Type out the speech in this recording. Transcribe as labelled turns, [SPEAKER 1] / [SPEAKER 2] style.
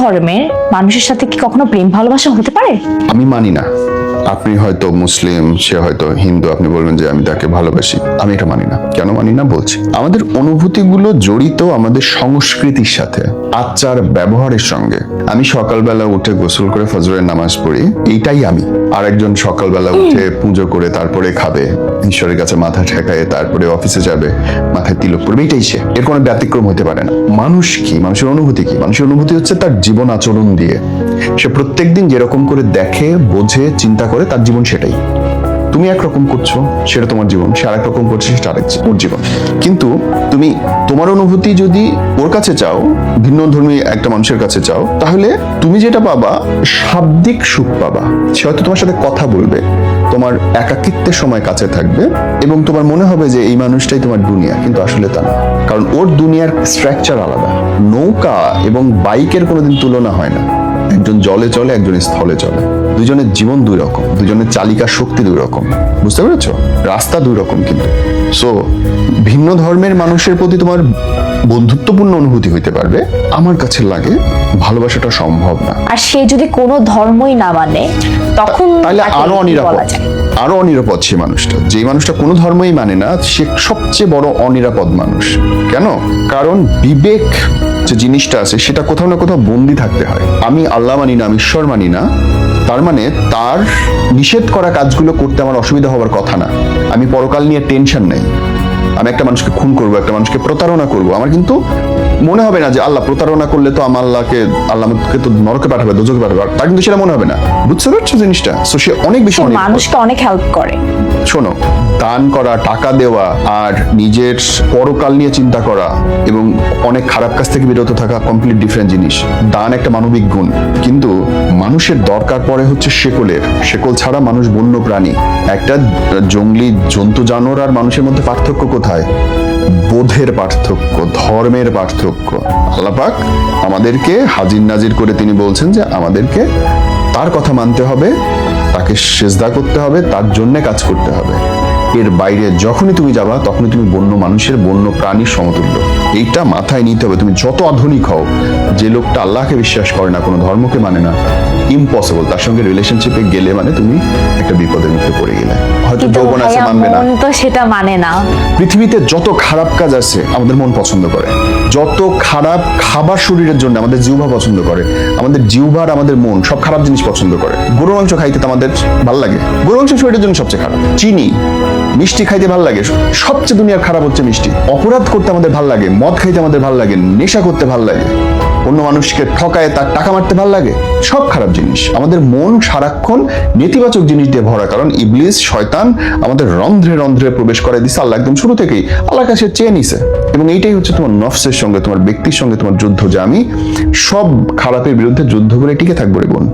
[SPEAKER 1] ধর্মের মানুষের সাথে কি কখনো প্রেম ভালোবাসা হতে পারে?
[SPEAKER 2] আমি মানি না। আপনি হয়তো মুসলিম সে হয়তো হিন্দু আপনি বলবেন যে আমি তাকে ভালোবাসি। আমি এটা মানি না। কেন মানি না? বলছি। আমাদের অনুভূতিগুলো জড়িত আমাদের সংস্কৃতির সাথে আচার ব্যবহারের সঙ্গে। আমি সকালবেলা উঠে গোসল করে ফজরের নামাজ পড়ি এইটাই আমি। আর একজন সকালবেলা উঠে পুজো করে তারপরে খাবে ঈশ্বরের কাছে মাথা ঠেকায় তারপরে অফিসে যাবে মাথায় তিলক পড়বে এটাই সে। এর কোনো ব্যতিক্রম হতে পারে না। মানুষ কি? মানুষের অনুভূতি কি? মানুষের অনুভূতি হচ্ছে তার জীবন আচরণ দিয়ে। সে প্রত্যেকদিন যেরকম করে দেখে, বোঝে, চিন্তা করে, তার জীবন সেটাই। তুমি একরকম করছ, সেটা তোমার জীবন। সে আরেক রকম করছে, সেটা আরেক ওর জীবন। কিন্তু তুমি তোমার অনুভূতি যদি ওর কাছে চাও, ভিন্ন ধর্মী একটা মানুষের কাছে চাও, তাহলে তুমি যেটা পাবা, শাব্দিক সুখ পাবা। সে হয়তো তোমার সাথে কথা বলবে, তোমার একাকিত্বের সময় কাছে থাকবে, এবং তোমার মনে হবে যে এই মানুষটাই তোমার দুনিয়া, কিন্তু আসলে তা না। কারণ ওর দুনিয়ার স্ট্রাকচার আলাদা। নৌকা এবং বাইকের কোনোদিন তুলনা হয় না। একজন জলে চলে একজন স্থলে চলে। দুজনের জীবন দুই রকম দুজনের চালিকা শক্তি দুই রকম। বুঝতে পেরেছ? রাস্তা দুই রকম কিন্তু। সো ভিন্ন ধর্মের মানুষের প্রতি তোমার বন্ধুত্বপূর্ণ অনুভূতি হইতে পারবে। আমার কাছে লাগে ভালোবাসাটা সম্ভব না।
[SPEAKER 1] আর সে যদি কোনো ধর্মই না মানে তখন
[SPEAKER 2] তাহলে
[SPEAKER 1] আরও
[SPEAKER 2] অনিরাপদ। আরও অনিরাপদ সে মানুষটা। যে মানুষটা কোনো ধর্মই মানে না সে সবচেয়ে বড় অনিরাপদ মানুষ। কেন? কারণ বিবেক যে জিনিসটা আছে সেটা কোথাও না কোথাও বন্দি থাকতে হয়। আমি আল্লাহ মানি না আমি ঈশ্বর মানি না তার মানে তার নিষেধ করা কাজগুলো করতে আমার অসুবিধা হওয়ার কথা না। আমি পরকাল নিয়ে টেনশন নেই। আমি একটা মানুষকে খুন করব একটা মানুষকে প্রতারণা করব। আমার কিন্তু মনে হবে না যে আল্লাহ প্রতারণা করলে তো আমার আল্লাহকে আল্লাহ আমাকে তো নরকে পাঠাবে দুজকে পাঠাবে। তার কিন্তু সেটা মনে হবে না। বুঝতে পারছ জিনিসটা? সো সে অনেক বেশি
[SPEAKER 1] মানুষকে অনেক হেল্প করে।
[SPEAKER 2] শোনো দান করা টাকা দেওয়া আর নিজের পরকাল নিয়ে চিন্তা করা এবং অনেক খারাপ কাজ থেকে বিরত থাকা কমপ্লিট ডিফারেন্ট জিনিস। দান একটা মানবিক গুণ। কিন্তু মানুষের দরকার পড়ে হচ্ছে শেকলের। শেকল ছাড়া মানুষ বন্য প্রাণী। একটা জঙ্গলি জন্তু জানোয়ার আর মানুষের মধ্যে পার্থক্য কোথায়? বোধের পার্থক্য, ধর্মের পার্থক্য। আল্লাপাক আমাদেরকে হাজির নাজির করে তিনি বলছেন যে আমাদেরকে তার কথা মানতে হবে, তাকে সেজদা করতে হবে, তার জন্যে কাজ করতে হবে। এর বাইরে যখনই তুমি যাবা তখনই তুমি বন্য মানুষের বন্য প্রাণীর সমতুল্য। এইটা মাথায় নিতে হবে। তুমি যত আধুনিক হও যে লোকটা আল্লাহকে বিশ্বাস করে না কোনো ধর্মকে মানে না ইম্পসিবল তার সঙ্গে রিলেশনশিপে গেলে মানে তুমি একটা বিপদের মুখে পড়ে গেলে। হয়তো যৌবন আছে মানবে না।
[SPEAKER 1] তো সেটা মানে না।
[SPEAKER 2] পৃথিবীতে যত খারাপ কাজ আছে আমাদের মন পছন্দ করে। যত খারাপ খাবার শরীরের জন্য আমাদের জিহ্বা পছন্দ করে, আমাদের জিহ্বার, আমাদের মন সব খারাপ জিনিস পছন্দ করে। গরু মাংস খাইতে তো আমাদের ভালো লাগে। গরু মাংস শরীরের জন্য সবচেয়ে খারাপ। চিনি, মিষ্টি খাইতে ভালো লাগে। সবচেয়ে দুনিয়ার খারাপ হচ্ছে মিষ্টি। অপরাধ করতে আমাদের ভালো লাগে, মদ খাইতে আমাদের ভালো লাগে, নেশা করতে ভালো লাগে। অন্য মানুষকে ঠকায়, তার টাকা মারতে ভালো লাগে? সব খারাপ জিনিস। আমাদের মন সারাক্ষণ নেতিবাচক জিনিস দিয়ে ভরা, কারণ ইবলিস, শয়তান আমাদের রন্ধ্রে রন্ধ্রে প্রবেশ করে। দিছে আল্লাহ একদম শুরু থেকেই আল্লাহ কাছে চেয়ে নিছে। এবং এইটাই হচ্ছে তোমার নফসের সঙ্গে, তোমার ব্যক্তির সঙ্গে, তোমার যুদ্ধ যে আমি সব খারাপের বিরুদ্ধে যুদ্ধ করে টিকে থাকব রে বোন।